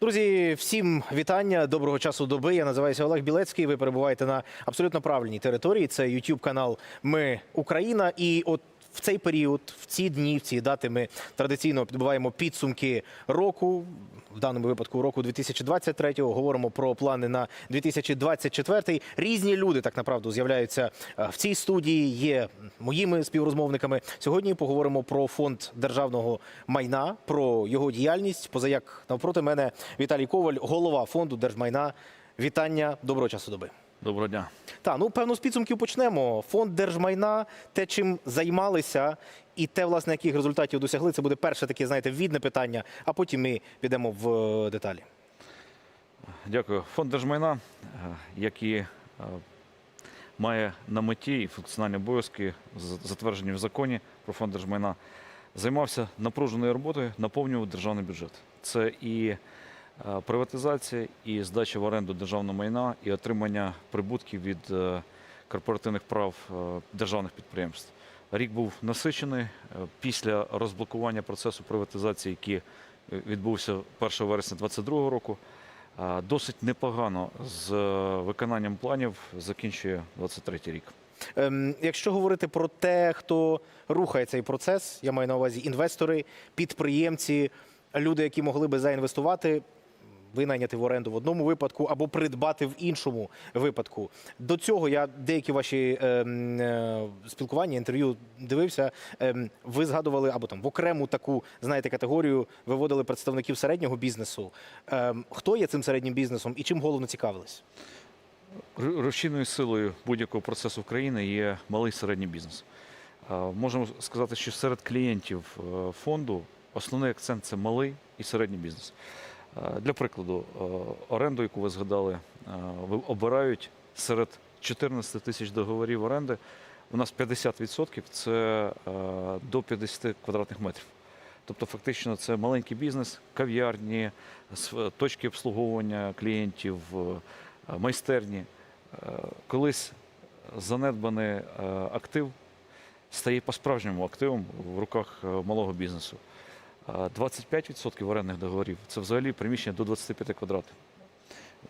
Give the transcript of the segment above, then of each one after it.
Друзі, всім вітання. Доброго часу доби. Я називаюся Олег Білецький. Ви перебуваєте на абсолютно правильній території. Це youtube канал Ми Україна. І от в цей період, в ці дні, в ці дати ми традиційно підбиваємо підсумки року. В даному випадку року 2023-го. Говоримо про плани на 2024 Різні люди так направду з'являються е, в цій студії. Є моїми співрозмовниками. Сьогодні поговоримо про фонд державного майна, про його діяльність. Позаяк навпроти мене Віталій Коваль, голова фонду держмайна. Вітання, доброго часу доби. Доброго дня. Так, ну певно, з підсумків почнемо. Фонд держмайна, те, чим займалися, і те, власне, яких результатів досягли, це буде перше таке, знаєте, відне питання, а потім ми підемо в е, деталі. Дякую. Фонд держмайна, е, який е, має на меті і функціональні обов'язки, затверджені в законі про фонд держмайна, займався напруженою роботою, наповнював державний бюджет. Це і приватизація, і здача в оренду державного майна, і отримання прибутків від е, корпоративних прав е, державних підприємств. Рік був насичений Е, після розблокування процесу приватизації, який е, відбувся 1 вересня 2022 року. Досить непогано з е, виконанням планів закінчує 23 рік. Ем, якщо говорити про те, хто рухає цей процес, я маю на увазі інвестори, підприємці, люди, які могли би заінвестувати, винайняти в оренду в одному випадку або придбати в іншому випадку. До цього я деякі ваші ем, е, спілкування, інтерв'ю дивився. Ем, ви згадували або там в окрему таку знаєте категорію виводили представників середнього бізнесу. Ем, хто є цим середнім бізнесом і чим головно цікавились? Ру- Рушійною силою будь-якого процесу в країні є малий середній бізнес. Можемо сказати, що серед клієнтів е, фонду основний акцент це малий і середній бізнес. А, Для прикладу, е, оренду, яку ви згадали, е, обирають серед 14 тисяч договорів оренди. У нас 50% це е, до 50 квадратних метрів. Тобто, фактично, це маленький бізнес, кав'ярні, точки обслуговування клієнтів, е, майстерні. Е, Колись занедбаний е, актив стає по-справжньому активом в руках е, малого бізнесу. Е, 25% орендних договорів це взагалі приміщення до 25 квадратів.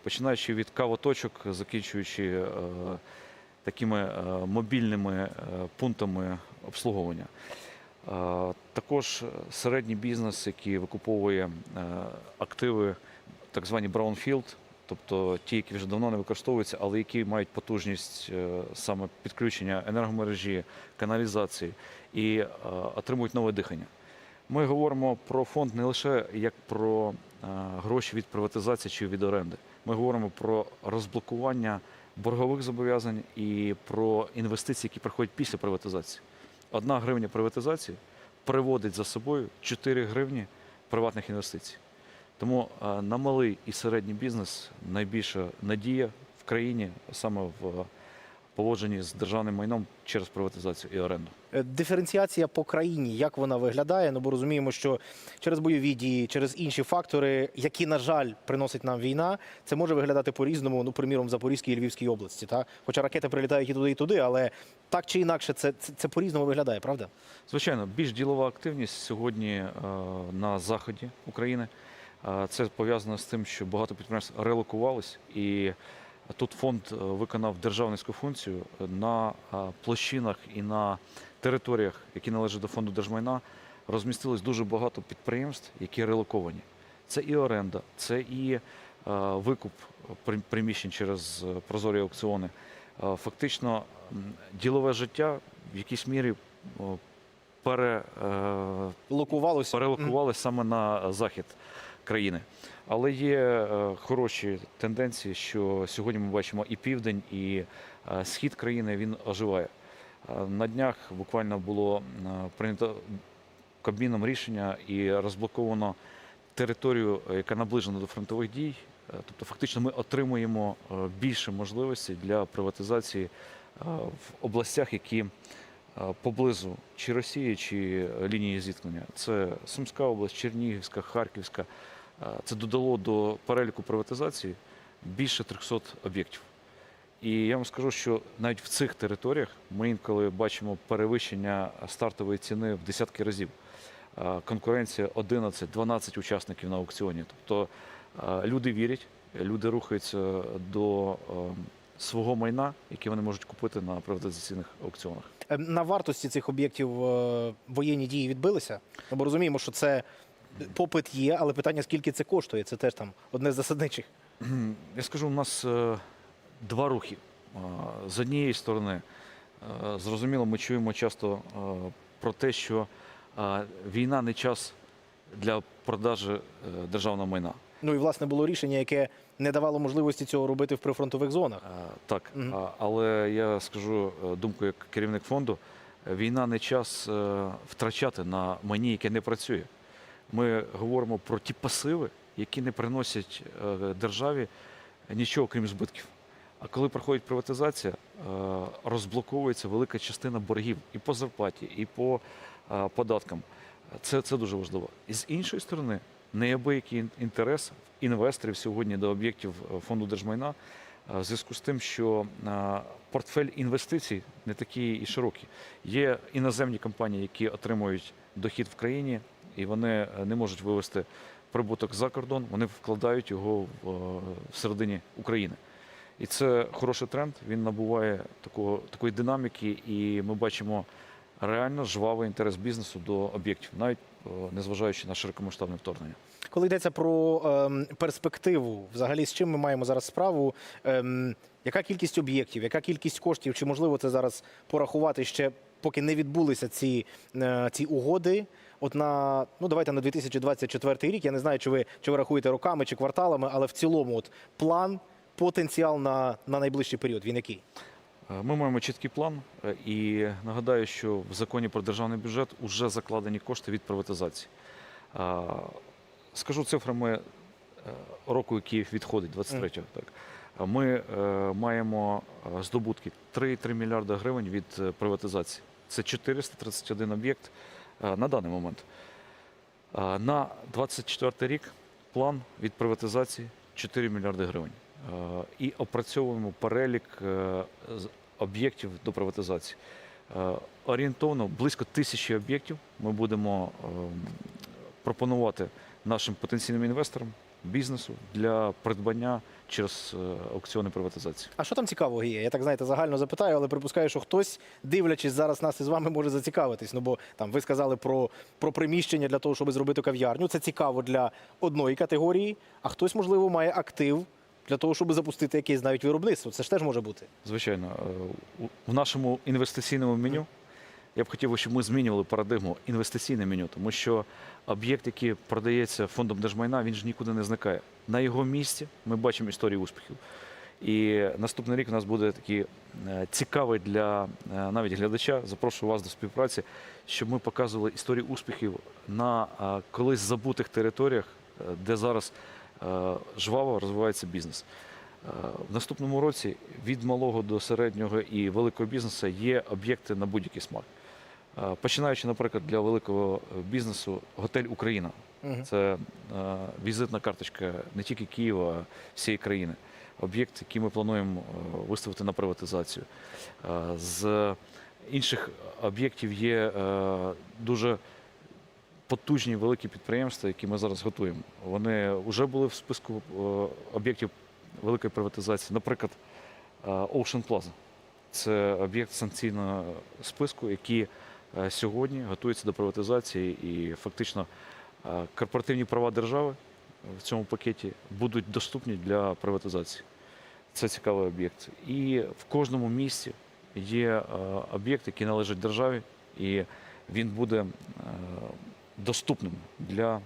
Починаючи від кавоточок, закінчуючи е, такими е, мобільними е, пунктами обслуговування. Е, Також середній бізнес, який викуповує е, активи, так звані brownfield, тобто ті, які вже давно не використовуються, але які мають потужність е, саме підключення енергомережі, каналізації і е, отримують нове дихання. Ми говоримо про фонд не лише як про е, гроші від приватизації чи від оренди. Ми говоримо про розблокування боргових зобов'язань і про інвестиції, які приходять після приватизації. Одна гривня приватизації приводить за собою 4 гривні приватних інвестицій. Тому е, на малий і середній бізнес найбільша надія в країні саме в поводженні з державним майном через приватизацію і оренду. Е, Диференціація по країні, як вона виглядає? Ну бо розуміємо, що через бойові дії, через інші фактори, які, на жаль, приносить нам війна, це може виглядати по-різному, ну, приміром, в Запорізькій і Львівській області. Та? Хоча ракети прилітають і туди, і туди, але так чи інакше, це, це, це по-різному виглядає, правда? Звичайно, більш ділова активність сьогодні е, на заході України. Е, Це пов'язано з тим, що багато підприємств релокувались, і тут фонд е, виконав державницьку функцію на е, площинах і на територіях, які належать до фонду держмайна, розмістилось дуже багато підприємств, які релоковані. Це і оренда, це і е, викуп при- приміщень через прозорі аукціони. Фактично, ділове життя в якійсь мірі о, пере, е, саме на захід країни. Але є е, хороші тенденції, що сьогодні ми бачимо і південь, і е, схід країни він оживає. Е, На днях буквально було прийнято Кабміном рішення і розблоковано територію, яка наближена до фронтових дій. Тобто, фактично, ми отримуємо більше можливостей для приватизації в областях, які поблизу чи Росії, чи лінії зіткнення. Це Сумська область, Чернігівська, Харківська. Е, Це додало до переліку приватизації більше 300 об'єктів. І я вам скажу, що навіть в цих територіях ми інколи бачимо перевищення стартової ціни в десятки разів. Е, Конкуренція 11-12 учасників на аукціоні. Тобто Е, Люди вірять, люди рухаються до свого майна, яке вони можуть купити на приватизаційних аукціонах. Е, На вартості цих об'єктів воєнні дії відбилися. Бо розуміємо, що це попит є, але питання, скільки це коштує, це теж там одне з засадничих. Я скажу, у нас е, два рухи. Е, З однієї сторони, е, зрозуміло, ми чуємо часто про те, що війна не час для продажі е, державного майна. Ну і власне було рішення, яке не давало можливості цього робити в прифронтових зонах. Так, а- але я скажу думку як керівник фонду: війна не час втрачати на майні, яке не працює. Ми говоримо про ті пасиви, які не приносять е, державі нічого крім збитків. А коли проходить приватизація, е, розблоковується велика частина боргів і по зарплаті, і по е, податкам. Це, це дуже важливо. І з іншої сторони, неабиякий ін- інтерес інвесторів сьогодні до об'єктів фонду держмайна в зв'язку з тим, що портфель інвестицій не такий і широкий. Є іноземні компанії, які отримують дохід в країні, і вони е, не можуть вивести прибуток за кордон, вони вкладають його в, е, всередині України. І це хороший тренд. Він набуває такого, такої динаміки, і ми бачимо реально жвавий інтерес бізнесу до об'єктів, навіть е, незважаючи на широкомасштабне вторгнення. Коли йдеться про ем, перспективу, взагалі з чим ми маємо зараз справу? Ем, яка кількість об'єктів, яка кількість коштів? Чи можливо це зараз порахувати ще, поки не відбулися ці, е, ці угоди? От на ну давайте на 2024 рік. Я не знаю, чи ви чи ви рахуєте роками чи кварталами, але в цілому, от план, потенціал на, на найближчий період. Він який? Е, Ми маємо чіткий план, е, і нагадаю, що в законі про державний бюджет вже закладені кошти від приватизації. Скажу цифрами року, який відходить, 23-го. Так. Ми маємо здобутки 3,3 мільярда гривень від приватизації. Це 431 об'єкт е, на даний момент. Е, На 24 рік план від приватизації 4 мільярди гривень. Е, І опрацьовуємо перелік об'єктів до приватизації. Орієнтовно близько тисячі об'єктів ми будемо е, пропонувати нашим потенційним інвесторам, бізнесу для придбання через е, аукціони приватизації. А що там цікавого є? Я так знаєте, загально запитаю, але припускаю, що хтось, дивлячись зараз нас із вами, може зацікавитись. Ну бо там ви сказали про, про приміщення для того, щоб зробити кав'ярню. Це цікаво для одної категорії, а хтось, можливо, має актив для того, щоб запустити якесь навіть виробництво. Це ж теж може бути. Звичайно, е, в нашому інвестиційному меню я б хотів, щоб ми змінювали парадигму інвестиційне меню, тому що об'єкт, який продається фондом держмайна, він ж нікуди не зникає. На його місці ми бачимо історію успіхів. І наступний рік у нас буде такий е, цікавий для е, навіть глядача. Запрошую вас до співпраці, щоб ми показували історію успіхів на е, колись забутих територіях, де зараз жваво розвивається бізнес. В наступному році від малого до середнього і великого бізнесу є об'єкти на будь-який смак. Е, Починаючи, наприклад, для великого е, бізнесу готель Україна. Це е, візитна карточка не тільки Києва, а всієї країни. Об'єкт, який ми плануємо виставити на приватизацію. З інших об'єктів є дуже потужні великі підприємства, які ми зараз готуємо. Вони вже були в списку об'єктів великої приватизації. Наприклад, Ocean Plaza. Це об'єкт санкційного списку, який сьогодні готується до приватизації і фактично е, корпоративні права держави в цьому пакеті будуть доступні для приватизації. Це цікавий об'єкт. І в кожному місті є е, об'єкт, який належить державі, і він буде е, доступним для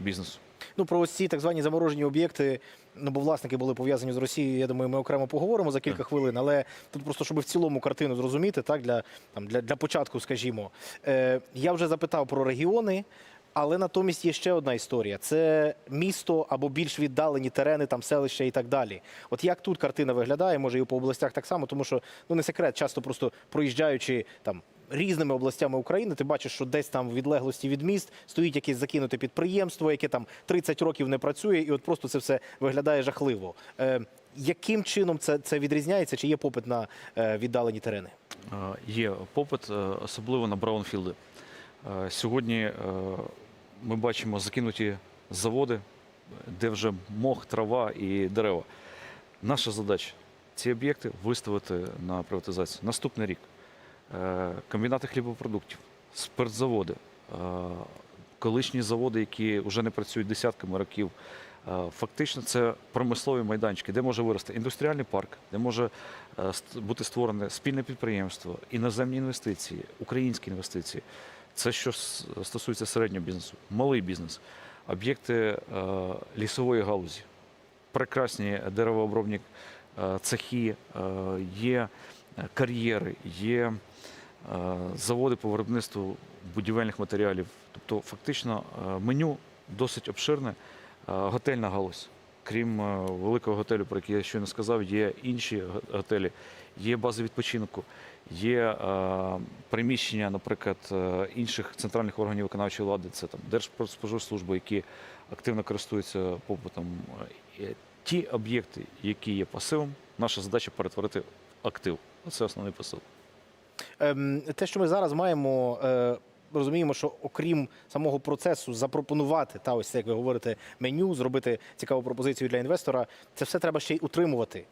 бізнесу. Ну про ось ці так звані заморожені об'єкти. Ну, бо власники були пов'язані з Росією. Я думаю, ми окремо поговоримо за кілька хвилин. Але тут просто щоб в цілому картину зрозуміти, так для там для, для початку, скажімо, е, я вже запитав про регіони. Але натомість є ще одна історія: це місто або більш віддалені терени, там селища і так далі. От як тут картина виглядає, може і по областях так само, тому що ну не секрет, часто просто проїжджаючи там різними областями України, ти бачиш, що десь там в відлеглості від міст стоїть якесь закинуте підприємство, яке там 30 років не працює, і от просто це все виглядає жахливо. Е, яким чином це, це відрізняється? Чи є попит на е, віддалені терени? Е, Є попит, е, особливо на браунфілди. Е, Сьогодні ми бачимо закинуті заводи, де вже мох, трава і дерева. Наша задача ці об'єкти виставити на приватизацію. Наступний рік комбінати хлібопродуктів, спиртзаводи, е, колишні заводи, які вже не працюють десятками років. Е, Фактично, це промислові майданчики, де може вирости індустріальний парк, де може е, бути створене спільне підприємство, іноземні інвестиції, українські інвестиції. Це що стосується середнього бізнесу, малий бізнес, об'єкти е, лісової галузі, прекрасні деревообробні е, цехи, е, є е, кар'єри, є е, заводи по виробництву будівельних матеріалів. Тобто, фактично, е, меню досить обширне. Е, Готельна галузь. Крім е, великого готелю, про який я щойно сказав, є інші готелі, є бази відпочинку, є е, приміщення, наприклад, е, інших центральних органів виконавчої влади, це там Держпродспоживслужби, які активно користуються попитом. Е, Ті об'єкти, які є пасивом, наша задача перетворити в актив. Це основний посил. Ем, те, що ми зараз маємо, е, розуміємо, що окрім самого процесу запропонувати та ось це, як ви говорите, меню, зробити цікаву пропозицію для інвестора, це все треба ще й утримувати.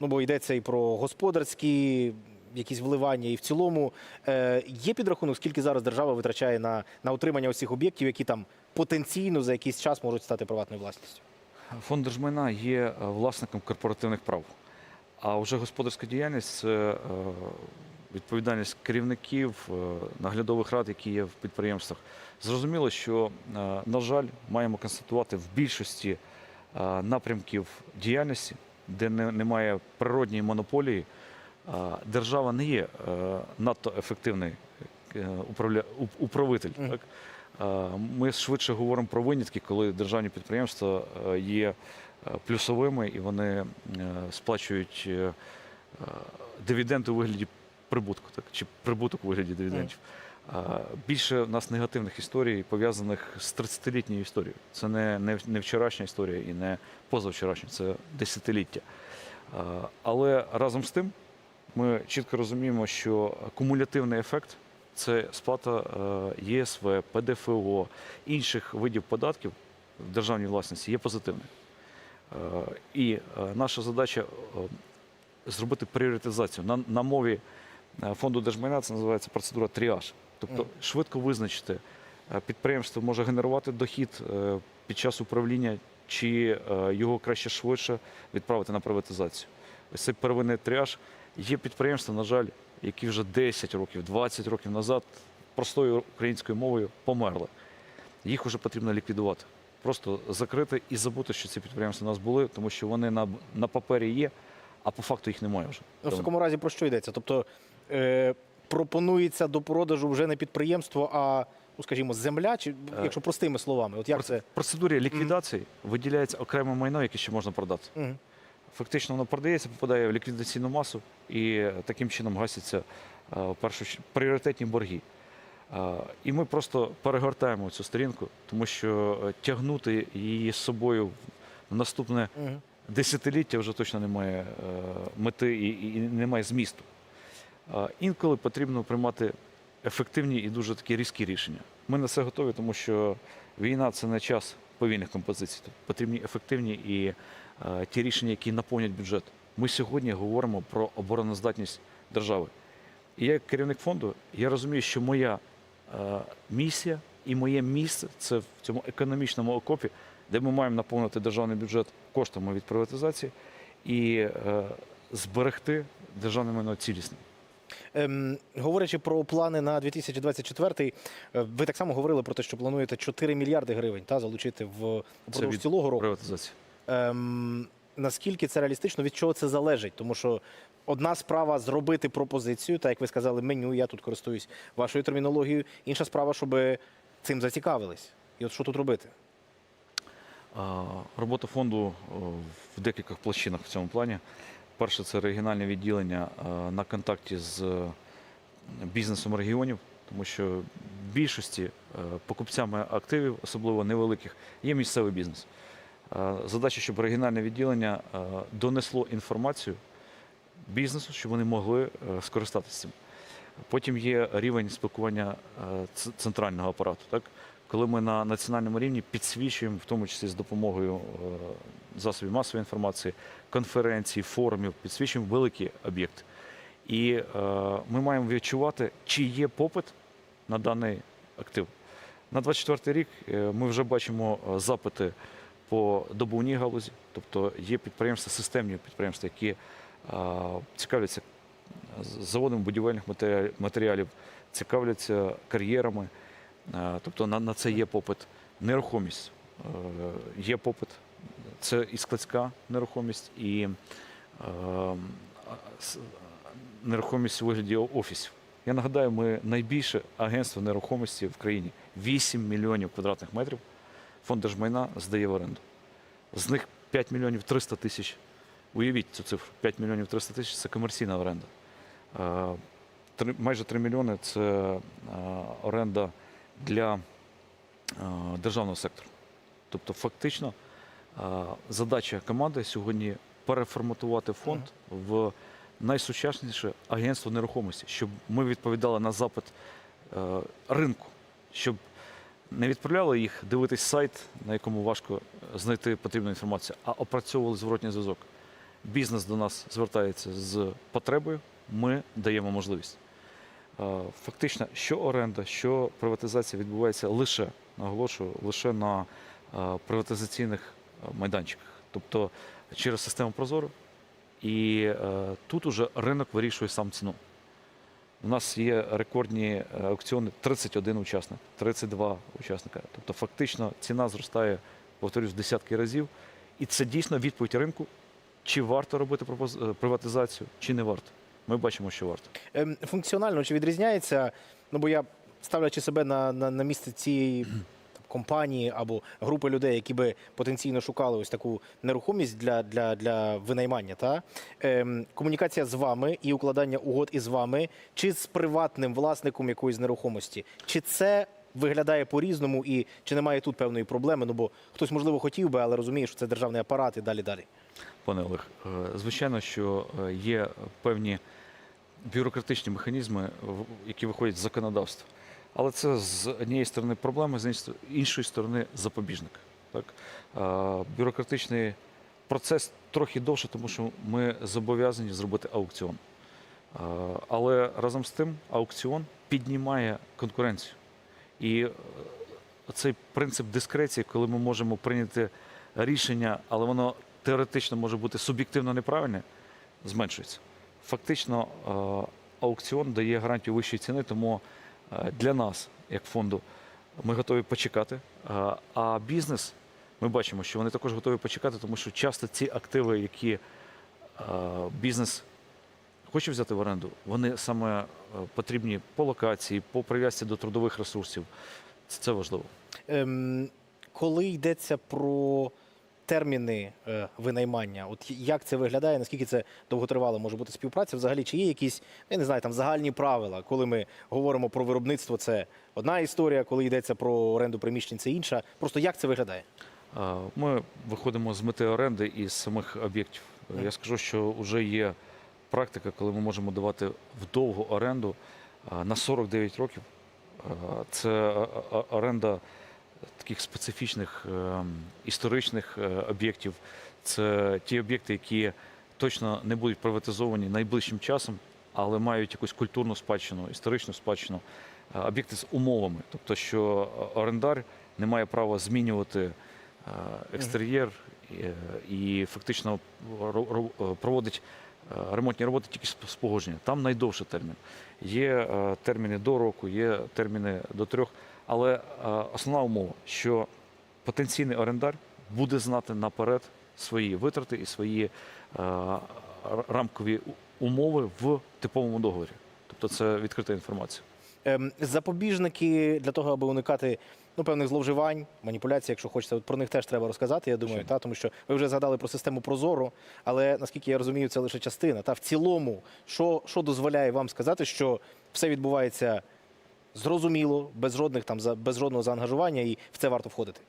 Ну бо йдеться і про господарські якісь вливання, і в цілому е, є підрахунок, скільки зараз держава витрачає на, на утримання цих об'єктів, які там потенційно за якийсь час можуть стати приватною власністю. Фонд держмайна є е, власником корпоративних прав. А вже господарська діяльність це е, відповідальність керівників, е, наглядових рад, які є в підприємствах. Зрозуміло, що, е, на жаль, маємо констатувати в більшості напрямків діяльності, де немає природньої монополії, держава не є надто ефективний управля... управитель. Так? Ми швидше говоримо про винятки, коли державні підприємства є плюсовими і вони е, сплачують е, е, дивіденди у вигляді прибутку, так, чи прибуток у вигляді дивідендів. Більше в нас негативних історій, пов'язаних з 30-літньою історією. Це не, не, не вчорашня історія і не позавчорашня, це десятиліття. Але разом з тим ми чітко розуміємо, що кумулятивний ефект це сплата ЄСВ, ПДФО, інших видів податків в державній власності є позитивним. Е, І е, наша задача е, зробити пріоритизацію. На, на мові фонду держмайна це називається процедура тріаж. Тобто швидко визначити, підприємство може генерувати дохід під час управління, чи його краще швидше відправити на приватизацію. Ось цей первинний тріаж. Є підприємства, на жаль, які вже 10 років, 20 років назад простою українською мовою померли. Їх вже потрібно ліквідувати. Просто закрити і забути, що ці підприємства у нас були, тому що вони на, на папері є, а по факту їх немає вже. Ну, в такому разі про що йдеться? Тобто е, пропонується до продажу вже не підприємство, а, ну, скажімо, земля, чи якщо простими словами, от як це? В процедурі ліквідації виділяється окреме майно, яке ще можна продати. Мгм. Фактично воно продається, попадає в ліквідаційну масу і е, таким чином гасяться е, першу пріоритетні борги. І ми просто перегортаємо цю сторінку, тому що е, тягнути її з собою в наступне десятиліття вже точно немає е, мети і, немає змісту. Інколи потрібно приймати ефективні і дуже такі різкі рішення. Ми на це готові, тому що війна це не час повільних композицій. Тут потрібні ефективні і е, ті рішення, які наповнять бюджет. Ми сьогодні говоримо про обороноздатність держави. І я як керівник фонду, я розумію, що моя місія і моє місце це в цьому економічному окопі, де ми маємо наповнити державний бюджет коштами від приватизації і е, зберегти державне майно цілісним. Ем, говорячи про плани на 2024, е, ви так само говорили про те, що плануєте 4 мільярди гривень та, залучити в цілого року. Приватизації. Ем, наскільки це реалістично, від чого це залежить? Тому що одна справа зробити пропозицію, так як ви сказали, меню, я тут користуюсь вашою термінологією. Інша справа, щоб цим зацікавились. І от що тут робити? Робота фонду в декількох площинах в цьому плані. Перше, це регіональне відділення на контакті з е, бізнесом регіонів, тому що більшості е, покупцями активів, особливо невеликих, є місцевий бізнес. А, Задача, щоб регіональне відділення е, донесло інформацію бізнесу, щоб вони могли е, скористатися цим. Потім є рівень спілкування е, центрального апарату. Так? коли ми на національному рівні підсвічуємо, в тому числі з допомогою е, засобів масової інформації, конференцій, форумів, підсвічуємо великі об'єкти. І е, ми маємо відчувати, чи є попит на даний актив. На 24 рік е, ми вже бачимо е, запити по добувній галузі, тобто є підприємства, системні підприємства, які е, цікавляться з- заводами будівельних матеріалів- цікавляться кар'єрами. Е, Тобто на, на це є попит. Нерухомість е, є попит. Це і складська нерухомість, і е, нерухомість у вигляді офісів. Я нагадаю, ми найбільше агентство нерухомості в країні. 8 мільйонів квадратних метрів фонд держмайна здає в оренду. З них 5 мільйонів 300 тисяч. Уявіть цю цифру. 5 мільйонів 300 тисяч це комерційна оренда. Е, Майже 3 мільйони це е, оренда для е, державного сектору. Тобто, фактично, задача команди сьогодні переформатувати фонд в найсучасніше агентство нерухомості, щоб ми відповідали на запит ринку, щоб не відправляли їх дивитись сайт, на якому важко знайти потрібну інформацію, а опрацьовували зворотній зв'язок. Бізнес до нас звертається з потребою, ми даємо можливість. Фактично, що оренда, що приватизація відбувається лише, наголошую, лише на приватизаційних майданчиках, тобто через систему Прозоро. І е, тут уже ринок вирішує сам ціну. У нас є рекордні е, аукціони 31 учасник, 32 учасника. Тобто, фактично ціна зростає, повторюсь, в десятки разів. І це дійсно відповідь ринку, чи варто робити е, приватизацію, чи не варто. Ми бачимо, що варто. Ем, Функціонально чи відрізняється? Ну бо я ставлячи себе на, на, на місце цієї компанії або групи людей, які би потенційно шукали ось таку нерухомість для, для, для винаймання, та ем, комунікація з вами і укладання угод із вами, чи з приватним власником якоїсь нерухомості, чи це виглядає по-різному, і чи немає тут певної проблеми? Ну бо хтось можливо хотів би, але розуміє, що це державний апарат і далі далі. Пане Олег, е, звичайно, що е, є певні бюрократичні механізми, які виходять з законодавства. Але це з однієї сторони проблема, з іншої- сторони запобіжник. Так? Бюрократичний процес трохи довше, тому що ми зобов'язані зробити аукціон. Але разом з тим аукціон піднімає конкуренцію. І е, цей принцип дискреції, коли ми можемо прийняти рішення, але воно теоретично може бути суб'єктивно неправильне, зменшується. Фактично, аукціон дає гарантію вищої ціни, тому для нас, як фонду, ми готові почекати. Е, А бізнес, ми бачимо, що вони також готові почекати, тому що часто ці активи, які е, бізнес хоче взяти в оренду, вони саме е, потрібні по локації, по прив'язці до трудових ресурсів. Це важливо. Ем, коли йдеться про терміни е, винаймання, от як це виглядає, наскільки це довготривало може бути співпраця? Взагалі, чи є якісь, я не знаю, там загальні правила, коли ми говоримо про виробництво, це одна історія, коли йдеться про оренду приміщень, це інша. Просто як це виглядає? Ми виходимо з мети оренди із самих об'єктів. Я скажу, що вже є практика, коли ми можемо давати вдовгу оренду е, на 49 років. Це оренда таких специфічних е, історичних е, об'єктів. Це ті об'єкти, які точно не будуть приватизовані найближчим часом, але мають якусь культурну спадщину, історичну спадщину, Е, об'єкти з умовами, тобто, що орендар не має права змінювати екстер'єр і фактично ро- ро- проводить ремонтні роботи тільки з погодження. Там найдовший термін. Є терміни до року, є терміни до трьох. Але е, основна умова, що потенційний орендар буде знати наперед свої витрати і свої е, рамкові умови в типовому договорі. Тобто це відкрита інформація. Ем, запобіжники для того, аби уникати ну, певних зловживань, маніпуляцій, якщо хочете, от про них теж треба розказати. Я думаю, та тому що ви вже згадали про систему Прозоро, але наскільки я розумію, це лише частина. Та в цілому, що, що дозволяє вам сказати, що все відбувається зрозуміло, без жодних там без жодного заангажування, і в це варто входити.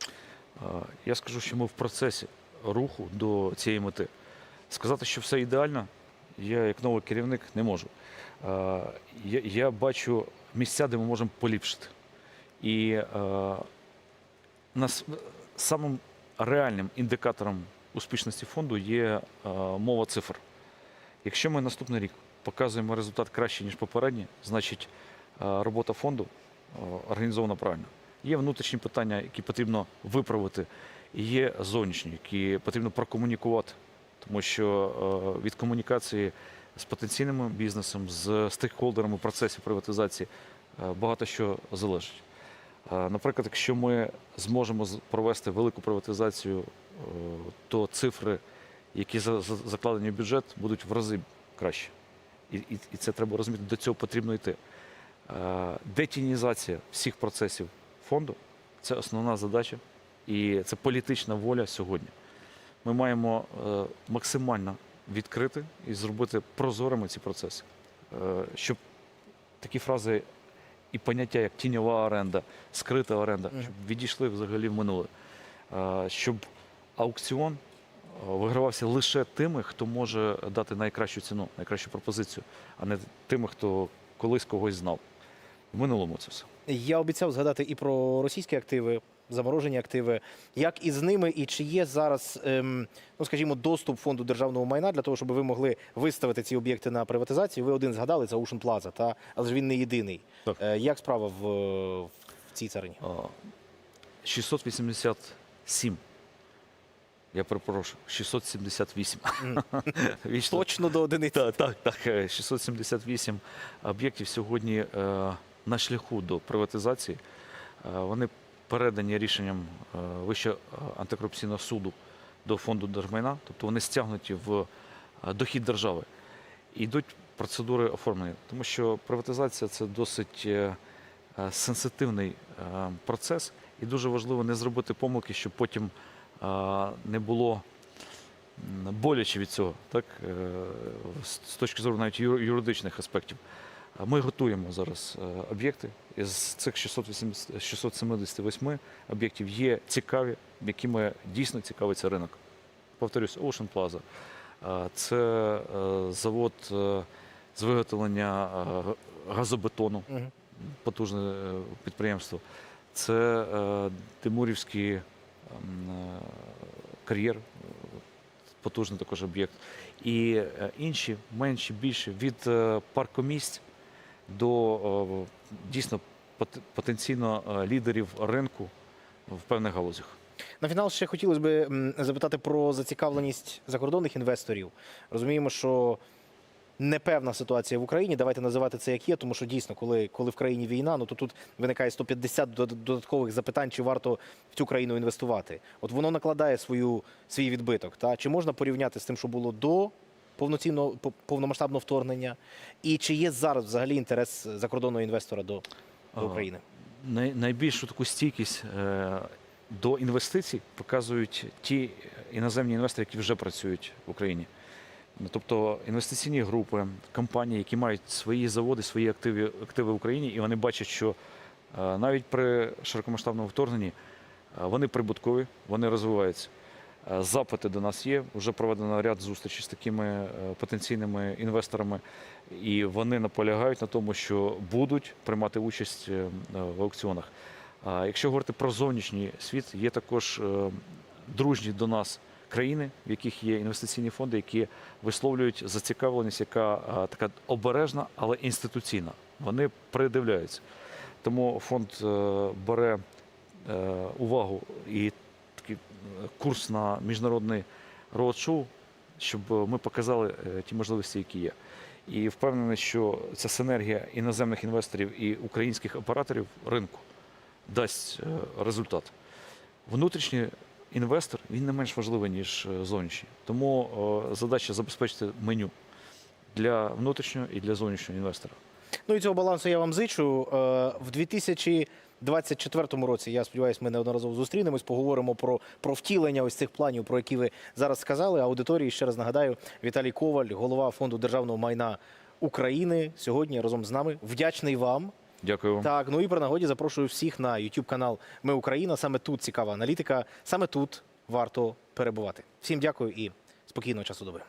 Я скажу, що ми в процесі руху до цієї мети. Сказати, що все ідеально, я як новий керівник не можу. Я, я бачу місця, де ми можемо поліпшити. І нас самим реальним індикатором успішності фонду є мова цифр. Якщо ми наступний рік показуємо результат краще, ніж попередній, значить робота фонду е, організована правильно. Є внутрішні питання, які потрібно виправити, і є зовнішні, які потрібно прокомунікувати, тому що е, від комунікації з потенційним бізнесом, з стейкхолдерами в процесі приватизації е, багато що залежить. Е, Наприклад, якщо ми зможемо провести велику приватизацію, е, то цифри, які за- за- закладені в бюджет, будуть в рази краще. І це треба розуміти, до цього потрібно йти. Е, Детінізація всіх процесів фонду це основна задача, і це політична воля сьогодні. Ми маємо е, максимально відкрити і зробити прозорими ці процеси, Е, щоб такі фрази і поняття, як тіньова оренда, скрита оренда, щоб відійшли взагалі в минуле. Щоб аукціон вигравався лише тими, хто може дати найкращу ціну, найкращу пропозицію, а не тими, хто колись когось знав. В минулому це все. Я обіцяв згадати і про російські активи, заморожені активи. Як із ними, і чи є зараз, ем, ну скажімо, доступ фонду державного майна для того, щоб ви могли виставити ці об'єкти на приватизацію? Ви один згадали, це Ocean Plaza, та але ж він не єдиний. Так. Е, як справа в, в цій царині? А, 687. Я перепрошую, 678. Мгм. Вічно. Точно до одиниці. Так, так, так. е, 678 об'єктів сьогодні е, на шляху до приватизації. Е, Вони передані рішенням е, Вищого антикорупційного суду до фонду держмайна, тобто вони стягнуті в е, дохід держави. Йдуть процедури оформлення, тому що приватизація це досить е, е, сенситивний е, процес, і дуже важливо не зробити помилки, щоб потім е, не було боляче від цього, так е, з точки зору навіть юридичних аспектів. Ми готуємо зараз е, об'єкти. Із цих 680 678 об'єктів є цікаві, якими дійсно цікавиться ринок. Повторюсь, Ocean Plaza. Е, Це е, завод з виготовлення газобетону, потужне підприємство. Це Тимурівський кар'єр, потужний також об'єкт. І інші, менші, більші, від паркомісць до дійсно пот- потенційно е, лідерів ринку в певних галузях. На фінал ще хотілося б запитати про зацікавленість закордонних інвесторів. Розуміємо, що непевна ситуація в Україні. Давайте називати це як є, тому що дійсно, коли, коли в країні війна, ну то тут виникає 150 дод- додаткових запитань, чи варто в цю країну інвестувати. От воно накладає свою свій відбиток. Та чи можна порівняти з тим, що було до повноцінного по- повномасштабного вторгнення, і чи є зараз взагалі інтерес закордонного інвестора до, до України? Най, найбільшу таку стійкість е, до інвестицій показують ті іноземні інвестори, які вже працюють в Україні. Тобто інвестиційні групи, компанії, які мають свої заводи, свої активи, активи в Україні, і вони бачать, що е, навіть при широкомасштабному вторгненні е, вони прибуткові, вони розвиваються. Е, Запити до нас є. Вже проведено ряд зустрічей з такими е, потенційними інвесторами, і вони наполягають на тому, що будуть приймати участь е, в аукціонах. Якщо говорити про зовнішній світ, є також дружні до нас країни, в яких є інвестиційні фонди, які висловлюють зацікавленість, яка така обережна, але інституційна. Вони придивляються. Тому фонд бере увагу і курс на міжнародний роуд-шоу, щоб ми показали е, ті можливості, які є. І впевнений, що ця синергія іноземних інвесторів і українських операторів ринку дасть е, результат. Внутрішній інвестор він не менш важливий, ніж е, зовнішній. Тому задача забезпечити меню для внутрішнього і для зовнішнього інвестора. Ну і цього балансу я вам зичу. Е, В 2024 році, я сподіваюся, ми неодноразово зустрінемось, поговоримо про, про втілення ось цих планів, про які ви зараз сказали. Аудиторії ще раз нагадаю, Віталій Коваль, голова фонду державного майна України, сьогодні разом з нами. Вдячний вам. Дякую. Так, ну і при нагоді запрошую всіх на YouTube канал Ми Україна. Саме тут цікава аналітика, саме тут варто перебувати. Всім дякую і спокійного часу доби.